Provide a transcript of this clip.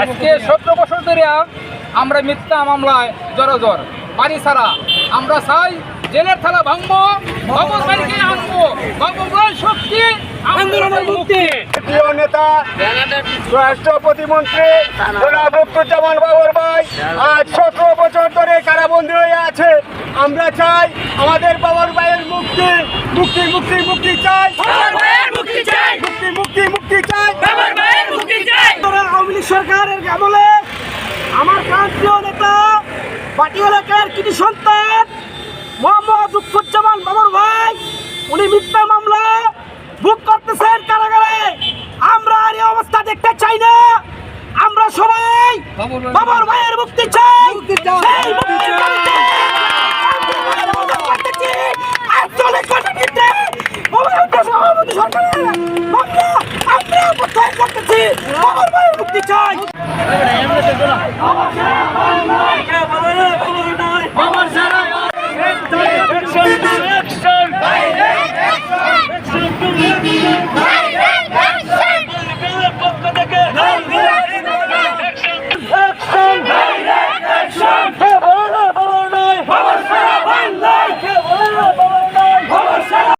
আজকে সতেরো বছর ধরে আমরা মিথ্যা মামলায় জড়জর বাড়ি ছাড়া আমরা চাই জেলের থালা ভাঙবো আনব। শক্তি আন্দোলনের মুক্তি। প্রিয় নেতা রাষ্ট্র প্রতিমন্ত্রী জনাব বাবর ভাই আজ সতেরো বছর ধরে কারাবন্দী হয়ে আছে আমরা চাই আমাদের বাবর ভাইয়ের মুক্তি মুক্তি মুক্তি মুক্তি। আমার প্রান্তীয় নেতা পাটি এলাকার কৃতি সন্তান মোহাম্মদ দুঃখুজ্জামান বাবর ভাই উনি মিথ্যা মামলা বুক করতেছেন কারাগারে। আমরা আর এই অবস্থা দেখতে চাই না। আমরা সবাই বাবর ভাইয়ের মুক্তি চাই। আমরা প্রত্যাহার করতেছি। বাবর ভাইয়ের মুক্তি চাই।